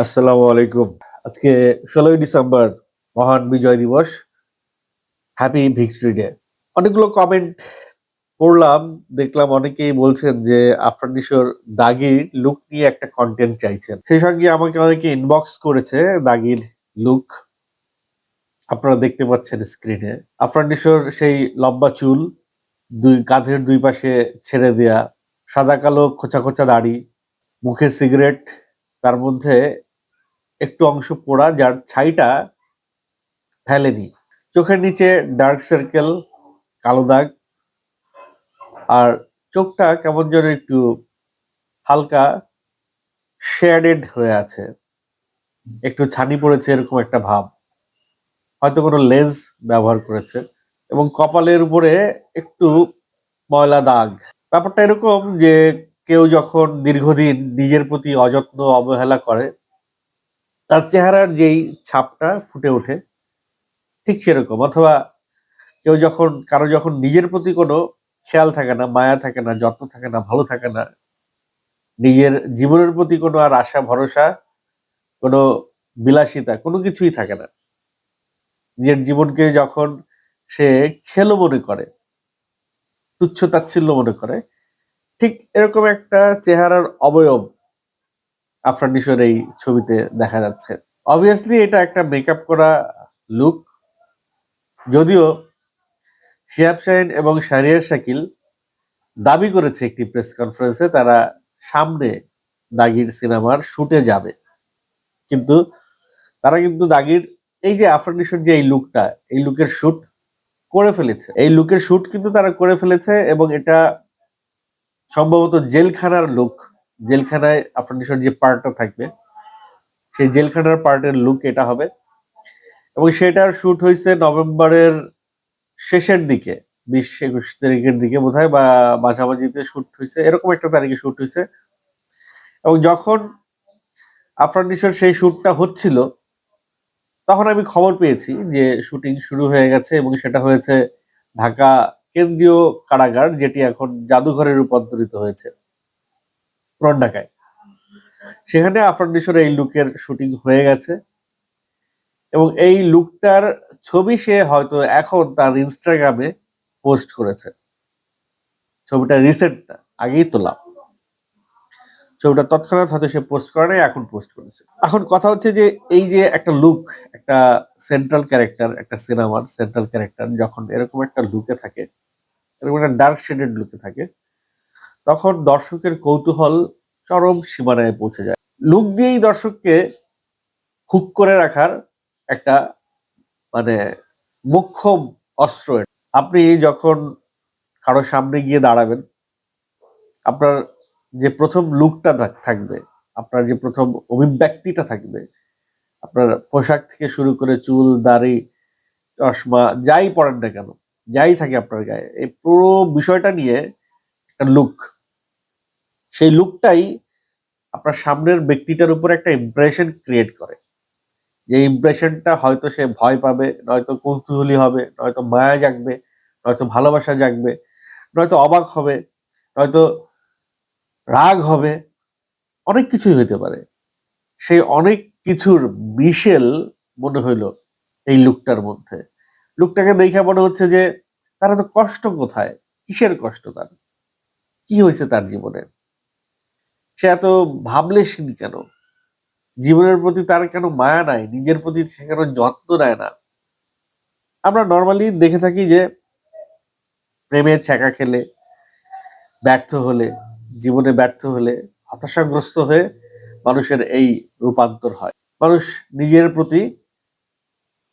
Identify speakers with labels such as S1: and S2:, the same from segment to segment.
S1: আসসালামু আলাইকুম। আজকে ষোলোই ডিসেম্বর, মহান বিজয় দিবস। হ্যাপি ভিক্টরি ডে অনেকগুলো কমেন্ট পড়লাম, দেখলাম অনেকেই বলছেন যে আফরানিশোর দাগির লুক নিয়ে একটা কন্টেন্ট চাইছেন। সেই সঙ্গে আমাকে অনেকে ইনবক্স করেছে দাগির লুক আপনারা দেখতে পাচ্ছেন স্ক্রিনে আফরানিশোর সেই লম্বা চুল, দুই কাঁধের দুই পাশে ছেড়ে দেয়া, সাদা কালো খোঁচা খোঁচা দাড়ি, মুখে সিগারেট তার মধ্যে একটু অংশ পোড়া, যার ছাইটা ফেলেনি চোখের নিচে ডার্ক সার্কেল কালো দাগ, আর চোখটা কেমন যেন একটু হালকা শেয়াডেড হয়ে আছে। একটু ছানি পড়েছে এরকম একটা ভাব। হয়তো কোনো লেন্স ব্যবহার করেছে এবং কপালের উপরে একটু ময়লা দাগ। ব্যাপারটা এরকম যে কেউ যখন দীর্ঘদিন নিজের প্রতি অযত্ন, অবহেলা করে তার চেহারার যেই ছাপটা ফুটে ওঠে, ঠিক সেরকম। অথবা কেউ যখন, কারও যখন নিজের প্রতি কোনো খেয়াল থাকে না, মায়া থাকে না, যত্ন থাকে না, ভালো থাকে না, নিজের জীবনের প্রতি কোনো আর আশা, ভরসা, কোনো বিলাসিতা, কোনো কিছুই থাকে না। নিজের জীবনকে যখন সে খেলো মনে করে, তুচ্ছ তাচ্ছিল্য মনে করে, ঠিক এরকম একটা চেহারার অবয়ব আফরানিশোর এই ছবিতে দেখা যাচ্ছে। অবভিয়াসলি এটা একটা মেকআপ করা লুক যদিও শিহাব শাহিন এবং শারিয়ার শাকিল দাবি করেছে একটি প্রেস কনফারেন্সে তারা সামনে দাগির সিনেমার শুটে যাবে। কিন্তু তারা কিন্তু দাগির, এই যে আফরানিশোর যে এই লুকটা এই লুকের শুট করে ফেলেছে। এই লুকের শুট কিন্তু তারা করে ফেলেছে এবং এটা সম্ভবত জেলখানার লুক জেলখানায় আফরানিশোর যে পার্টটা থাকবে, সেই জেলখানার পার্টের লুক এটা হবে। এবং সেটার শুট হয়েছে নভেম্বরের শেষের দিকে, বিশ একুশ তারিখের দিকে বোধ হয় বা মাঝামাঝিতে শুট হয়েছে এরকম একটা তারিখে শুট হয়েছে এবং যখন আফরানিশোর সেই শুটটা হচ্ছিল, তখন আমি খবর পেয়েছি যে শুটিং শুরু হয়ে গেছে এবং সেটা হয়েছে ঢাকা কেন্দ্রীয় কারাগার, যেটি এখন জাদুঘরে রূপান্তরিত হয়েছে। পুরান ঢাকায়। সেখানে আফরানিশোর এই লুকের শুটিং হয়ে গেছে। এবং এই লুকটার ছবি সে হয়তো এখন তার ইনস্টাগ্রামে পোস্ট করেছে। ছবিটা রিসেন্ট আগেই তোলা ছবিটা তৎক্ষণাৎ হয়তো সে পোস্ট করে নাই, এখন পোস্ট করেছে। এখন কথা হচ্ছে যে এই যে একটা লুক, একটা সেন্ট্রাল ক্যারেক্টার, একটা সিনেমার সেন্ট্রাল ক্যারেক্টার যখন এরকম একটা লুকে থাকে, এরকম একটা ডার্ক শেডেড লুকে থাকে তখন দর্শকের কৌতূহল চরম সীমানায় পৌঁছে যায়। লুক দিয়েই দর্শককে হুক করে রাখার একটা মানে মুখ্য অস্ত্র আপনি যখন কারও সামনে গিয়ে দাঁড়াবেন, আপনার যে প্রথম লুকটা থাকবে, আপনার যে প্রথম অভিব্যক্তিটা থাকবে, আপনার পোশাক থেকে শুরু করে চুল, দাড়ি, চশমা, যাই পরেন না কেন, যাই থাকে আপনার গায়ে, এই পুরো বিষয়টা নিয়ে একটা লুক সেই লুকটাই আপনার সামনের ব্যক্তিটার উপর একটা ইমপ্রেশন ক্রিয়েট করে। যে ইমপ্রেশনটা হয়তো সে ভয় পাবে, নয়তো কৌতূহলী হবে, নয়তো মায়া জাগবে, নয়তো ভালোবাসা জাগবে, নয়তো অবাক হবে, নয়তো রাগ হবে, অনেক কিছুই হইতে পারে। সেই অনেক কিছুর মিশেল মনে হইল এই লুকটার মধ্যে। লুকটাকে দেখে মনে হচ্ছে যে তার এত কষ্ট কোথায়? কিসের কষ্ট তার? কি হয়েছে তার জীবনে? সে এত ভাবলেশীন কেন? জীবনের প্রতি তার কেন মায়া নাই? নিজের প্রতি সে কেন যত্ন নেয় না? আমরা নর্মালি দেখে থাকি যে প্রেমের ছ্যাঁকা খেলে, ব্যর্থ হলে, জীবনে ব্যর্থ হলে, হতাশাগ্রস্ত হয়ে মানুষের এই রূপান্তর হয়। মানুষ নিজের প্রতি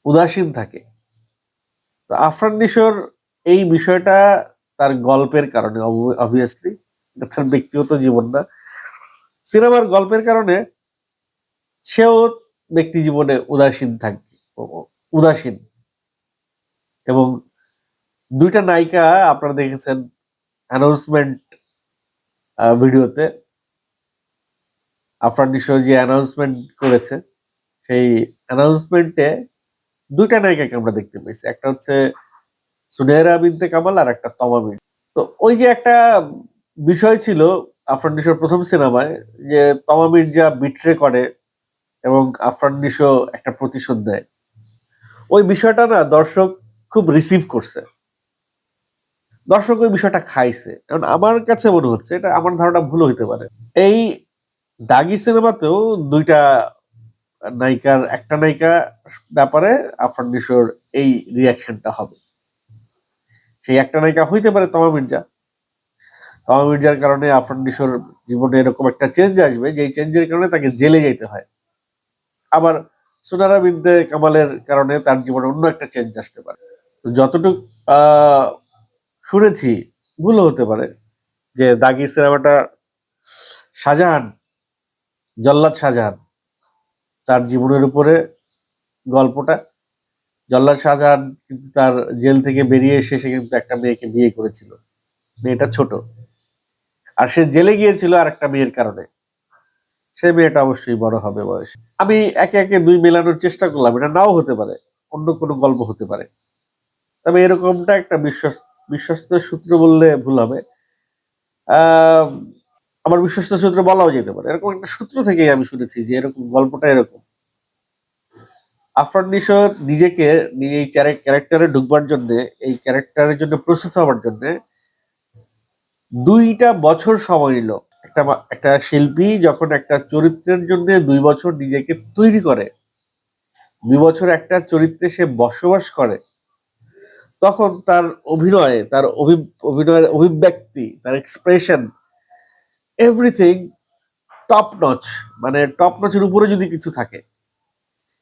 S1: উদাসীন থাকে। তো আফরান নিশোর এই বিষয়টা তার গল্পের কারণে অবভিয়াসলি তার ব্যক্তিগত জীবন না। সিনেমার গল্পের কারণে সেও ব্যক্তি জীবনে উদাসীন থাকে উদাসীন। এবং দুইটা নায়িকা আপনারা দেখেছেন অ্যানাউন্সমেন্ট ভিডিওতে। আফরান নিশো যে অ্যানাউন্সমেন্ট করেছে, সেই অ্যানাউন্সমেন্টে দুইটা নায়িকাকে আমরা দেখতে পেয়েছি। একটা হচ্ছে সুনেহরা বিনতে কামাল আর একটা তমা মির্জা তো ওই যে একটা বিষয় ছিল আফরান নিশোর প্রথম সিনেমায় যে তমা মির্জা বিট্রে করে এবং আফরান নিশো একটা প্রতিশোধ দেয়। ওই বিষয়টা না দর্শক খুব রিসিভ করছে। দর্শক ওই বিষয়টা খাইছে। কারণ আমার কাছে মনে হচ্ছে এটা আমার ধারণা ভুল হইতে পারে। এই দাগি সিনেমাতেও দুইটা নায়িকার, একটা নায়িকা ব্যাপারে আফরান নিশোর এই রিয়াকশনটা হবে। সেই একটা নায়িকা হইতে পারে তমা মির্জা তমা মির্জার কারণে আফরান নিশোর জীবনে এরকম একটা চেঞ্জ আসবে যে চেঞ্জের কারণে তাকে জেলে যেতে হয়। আবার সোনারা বিনতে কামালের কারণে তার জীবনে অন্য একটা চেঞ্জ আসতে পারে। যতটুক শুনেছি, ভুলও হতে পারে যে দাগি সিনেমাটা শাহজাহান, জল্লাদ শাহজাহান, তার জীবনের উপরে গল্পটা। জল্লাদ শাহজাহান কিন্তু তার জেল থেকে বেরিয়ে এসে সে কিন্তু একটা মেয়েকে বিয়ে করেছিল। মেয়েটা ছোট। আর সে জেলে গিয়েছিল আর একটা মেয়ের কারণে। সে মেয়েটা অবশ্যই বড় হবে বয়স। আমি একে একে দুই মেলানোর চেষ্টা করলাম, এটা নাও হতে পারে, অন্য কোনো গল্প হতে পারে। তবে এরকমটা একটা বিশ্বাস, বিশ্বস্ত সূত্র বললে ভুল হবে। আমার বিশ্বস্ত সূত্র বলাও যেতে পারে। এরকম একটা সূত্র থেকেই আমি শুনেছি যে এরকম, গল্পটা এরকম। আফরান নিজেকে এই ক্যারেক্টারে ঢুকবার জন্য, এই ক্যারেক্টারের জন্য প্রস্তুত হওয়ার জন্য দুইটা বছর সময় নিল। একটা একটা শিল্পী যখন একটা চরিত্রের জন্য দুই বছর নিজেকে তৈরি করে, দুই বছর একটা চরিত্রে সে বসবাস করে, তখন তার অভিনয়, তার অভি- অভিনয়ের অভিব্যক্তি, তার এক্সপ্রেশন এভরিথিং টপ নচ মানে টপ নচের উপরে যদি কিছু থাকে,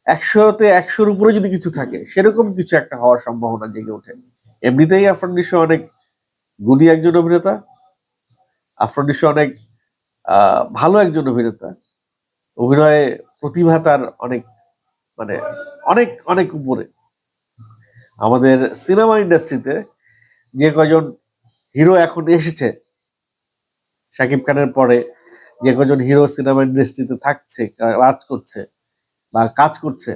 S1: একশোতে একশোর উপরে যদি কিছু থাকে, সেরকম কিছু একটা হওয়ার সম্ভাবনা জেগে ওঠে। এমনিতেই আফরান নিশো অনেক গুণী একজন অভিনেতা। আফরান নিশো অনেক ভালো একজন অভিনেতা। অভিনয়ে প্রতিভা তার অনেক মানে অনেক অনেক উপরে। আমাদের সিনেমা ইন্ডাস্ট্রিতে যে কজন হিরো এখন এসেছে, শাকিব খানের পরে যে কজন হিরো সিনেমা ইন্ডাস্ট্রিতে থাকছে, কাজ করছে বা কাজ করছে,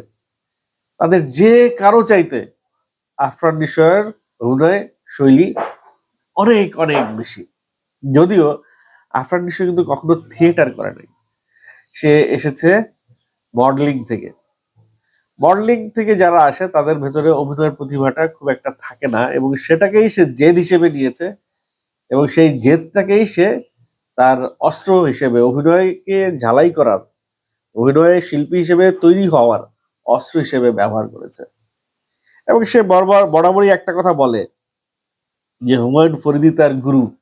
S1: তাদের যে কারও চাইতে আফরান নিশোয়ের অভিনয় শৈলী অনেক অনেক বেশি। যদিও আফরান নিশো কিন্তু কখনো থিয়েটার করে নাই। সে এসেছে মডেলিং থেকে। মডেলিং থেকে যারা আসে, তাদের ভেতরে অভিনয়ের প্রতিভাটা খুব একটা থাকে না এবং সেটাকেই সে জেদ হিসেবে নিয়েছে এবং সেই জেদটাকেই সে তার অস্ত্র হিসেবে, অভিনয়কে ঝালাই করার, অভিনয়ে শিল্পী হিসেবে তৈরি হওয়ার অস্ত্র হিসেবে ব্যবহার করেছে। এবং সে বরাবর বরাবরই একটা কথা বলে যে হুমায়ুন ফরিদি তার গুরু।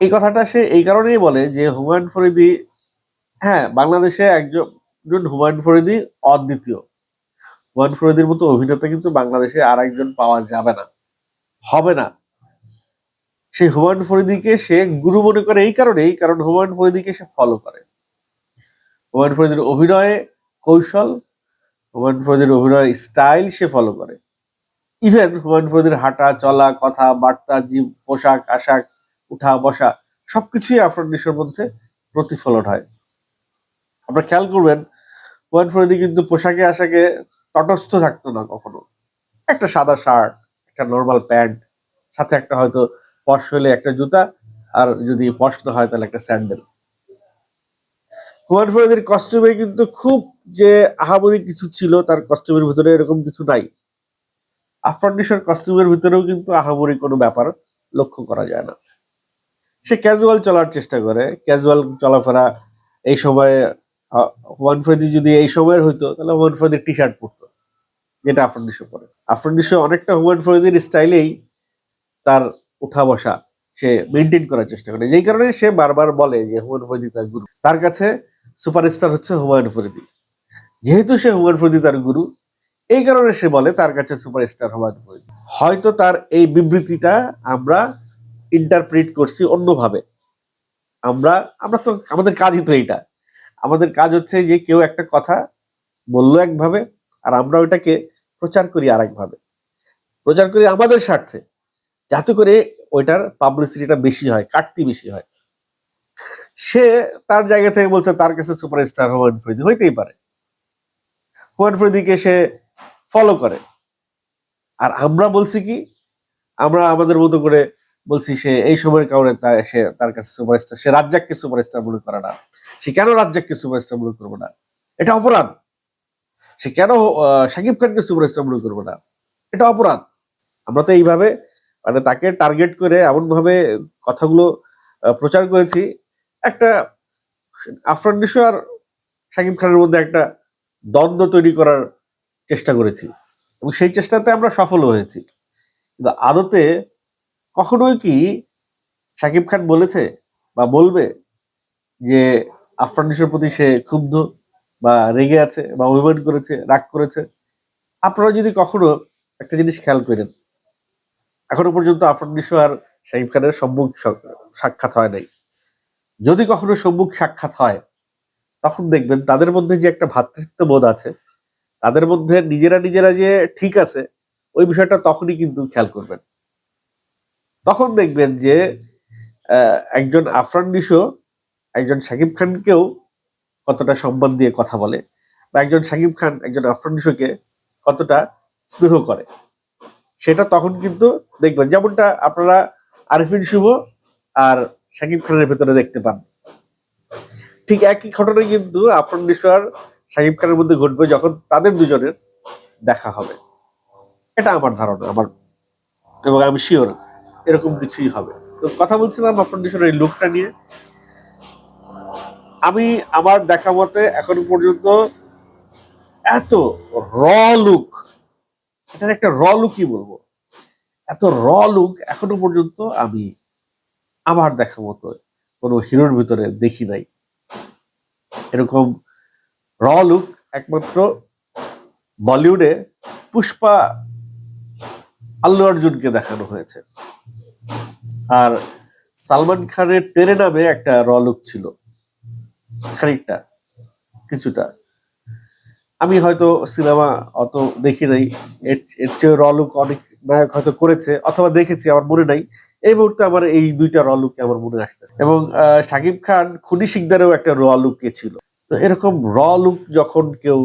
S1: এই কথাটা সে এই কারণেই বলে যে হুমায়ুন ফরিদি হ্যাঁ বাংলাদেশে একজন হুমায়ুন ফরিদি অদ্বিতীয়। হুমায়ুন ফরিদির মতো অভিনেতা কিন্তু বাংলাদেশে আর একজন পাওয়া যাবে না, হবে না। সেই হুমায়ুন ফরিদিকে সে গুরু মনে করে এই কারণেই, কারণ হুমায়ুন ফরিদিকে সে ফলো করে। হুমায়ুন ফরিদির অভিনয়ে কৌশল, হুমায়ুন ফরিদির অভিনয় স্টাইল সে ফলো করে। ইভেন হুমায়ুন ফরিদির হাঁটা, চলা, কথা, বার্তা জীব পোশাক, আশাক উঠা, বসা, সবকিছুই আফরান নিশোর মধ্যে প্রতিফলন হয়। আপনারা খেয়াল করবেন হুমায়ুন ফরিদি কিন্তু পোশাকে আশাকে তটস্থ থাকতো না কখনো। একটা সাদা শার্ট, একটা নর্মাল প্যান্ট, সাথে একটা হয়তো পশ হলে একটা জুতা, আর যদি পশ না হয় তাহলে একটা স্যান্ডেল। হুমায়ুন ফরিদির কস্টিউমে কিন্তু খুব যে আহামরি কিছু ছিল, তার কস্টিউমের ভিতরে এরকম কিছু নাই। আফরান নিশোর কস্টিউমের ভিতরেও কিন্তু আহামরি কোনো ব্যাপার লক্ষ্য করা যায় না। সে ক্যাজুয়াল চলার চেষ্টা করে ক্যাজুয়াল চলাফেরা এই সময়ে হুমায়ুন যদি এই সময়ের হইতো, তাহলে হুমায়ুন ফরিদি টি শার্ট পরতো, যেটা আফরান নিশো পরে। আফরান নিশো অনেকটা হুমায়ুন ফরিদির স্টাইলেই তার উঠা বসা সে মেনটেন করার চেষ্টা করে। যেই কারণে সে বারবার বলে যে হুমায়ুন ফরিদি তার গুরু। তার কাছে সুপারস্টার হচ্ছে হুমায়ুন ফরিদি যেহেতু সে হুমায়ুন ফরিদি তার গুরু, এই কারণে সে বলে তার কাছে সুপারস্টার হুমায়ুন ফরিদি হয়তো তার এই বিবৃতিটা আমরা ইন্টারপ্রিট করছি অন্যভাবে। আমরা আমরা তো, আমাদের কাজই তো এইটা। আমাদের কাজ হচ্ছে যে কেউ একটা কথা বলল একভাবে আর আমরা ওইটাকে প্রচার করি আর একভাবে প্রচার করি আমাদের স্বার্থে, যাতে করে ওইটার পাবলিসিটিটা বেশি হয় কাটতি বেশি হয়। সে তার জায়গা থেকে বলছে, তার কাছে সুপারস্টার হুমায়ুন ফরিদি। হইতেই পারে। হুমায়ুন ফরিদিকে সে ফলো করে। আর আমরা বলছি কি, আমরা আমাদের মতো করে বলছি সে এই সময়ের কারণে তা- সে, তার কাছে সুপারস্টার সে রাজ্জাককে সুপারস্টার মনে করে না। সে কেন রাজ্জাককে সুপারস্টার মনে করব না? এটা অপরাধ। সে কেন শাকিব খানকে সুপারস্টার মনে করব না? এটা অপরাধ। আমরা তো এইভাবে মানে তাকে টার্গেট করে এমন ভাবে কথাগুলো প্রচার করেছি। একটা আফরান নিশো আর শাকিব খানের মধ্যে একটা দ্বন্দ্ব তৈরি করার চেষ্টা করেছি। এবং সেই চেষ্টাতে আমরা সফল হয়েছি। কিন্তু আদতে কখনোই কি শাকিব খান বলেছে বা বলবে যে আফরানিসের প্রতি সে ক্ষুব্ধ বা রেগে আছে বা অভিমান করেছে, রাগ করেছে? আপনারা যদি কখনো একটা জিনিস খেয়াল করেন, এখনও পর্যন্ত আফরান নিশো আর শাকিব খানের সম্মুখ সাক্ষাৎ হয় নাই। যদি কখনো সম্মুখ সাক্ষাৎ হয়, তখন দেখবেন তাদের মধ্যে যে একটা ভ্রাতৃত্ব বোধ আছে, তাদের মধ্যে নিজেরা নিজেরা যে ঠিক আছে, ওই বিষয়টা তখনই কিন্তু খেয়াল করবেন। তখন দেখবেন যে একজন আফরান নিশো, একজন শাকিব খানকেও কতটা সম্মান দিয়ে কথা বলে বা একজন শাকিব খান, একজন আফরান নিশোকে কতটা স্নেহ করে। সেটা তখন কিন্তু দেখবেন, যেমনটা আপনারা আরিফিন শুভ আর শাকিব খানের ভেতরে দেখতে পান। ঠিক একই ঘটনা কিন্তু আফরান নিশো আর শাকিব খানের মধ্যে ঘটবে যখন তাদের দুজনের দেখা হবে। এটা আমার ধারণা, আমার এবং আমি শিওর এরকম কিছুই হবে। তো কথা বলছিলাম নিশোর এই লুকটা নিয়ে। আমি আমার দেখা মতে এখনও পর্যন্ত এত র লুক এটার একটা র লুকই বলব, এত র লুক এখনও পর্যন্ত আমি আমার দেখা মতো কোনো হিরোর ভিতরে দেখি নাই। এরকম র লুক একমাত্র বলিউডে পুষ্পা আল্লু অর্জুনকে দেখানো হয়েছে। আর সালমান খানের তেরে নামে একটা র লুক ছিল। খানিকটা, কিছুটা। আমি হয়তো সিনেমা অত দেখি নাই। এর চেয়ে র লুক অনেক নায়ক হয়তো করেছে অথবা দেখেছি, আমার মনে নাই। এই মুহূর্তে আমার এই দুইটা র আমার মনে আসতেছে। এবং শাকিব খান খুনি শিকদারেও একটা র ছিল। তো এরকম র লুক যখন কেউ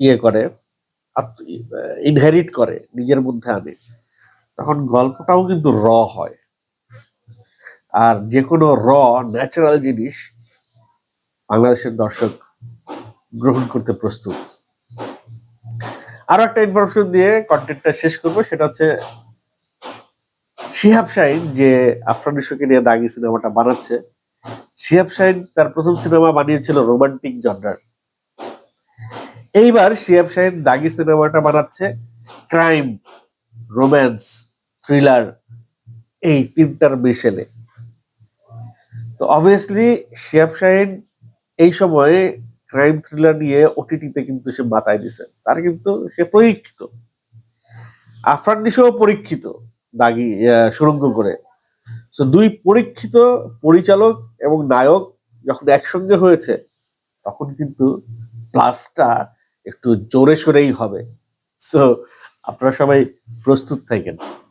S1: ইয়ে করে ইনহেরিট করে, নিজের মধ্যে আনে তখন গল্পটাও কিন্তু র হয়। আর যে কোনো র ন্যাচারাল জিনিস বাংলাদেশের দর্শক গ্রহণ করতে প্রস্তুত। আরও একটা ইনফরমেশন দিয়ে কন্টেন্টটা শেষ করব, সেটা হচ্ছে শিহাব শাহিন যে আফরান নিয়ে দাগি সিনেমাটা বানাচ্ছে, শিহাব শাহিন তার প্রথম সিনেমা বানিয়েছিল রোমান্টিক জনরার এইবার শিহাব শাহিন দাগি সিনেমাটা বানাচ্ছে ক্রাইম রোম্যান্স থ্রিলার এই তিনটার মিশেলে তো অবভিয়াসলি শিয়াব শাহিন এই সময়ে ক্রাইম থ্রিলার নিয়ে ওটিটিতে কিন্তু সে মাথায় দিছে। তার কিন্তু সে পরীক্ষিত। আফরান পরীক্ষিত দাগি সুরঙ্গ করে। তো দুই পরীক্ষিত পরিচালক এবং নায়ক যখন একসঙ্গে হয়েছে, তখন কিন্তু প্লাসটা একটু জোরে সোরেই হবে। সো আপনারা সবাই প্রস্তুত থাকেন।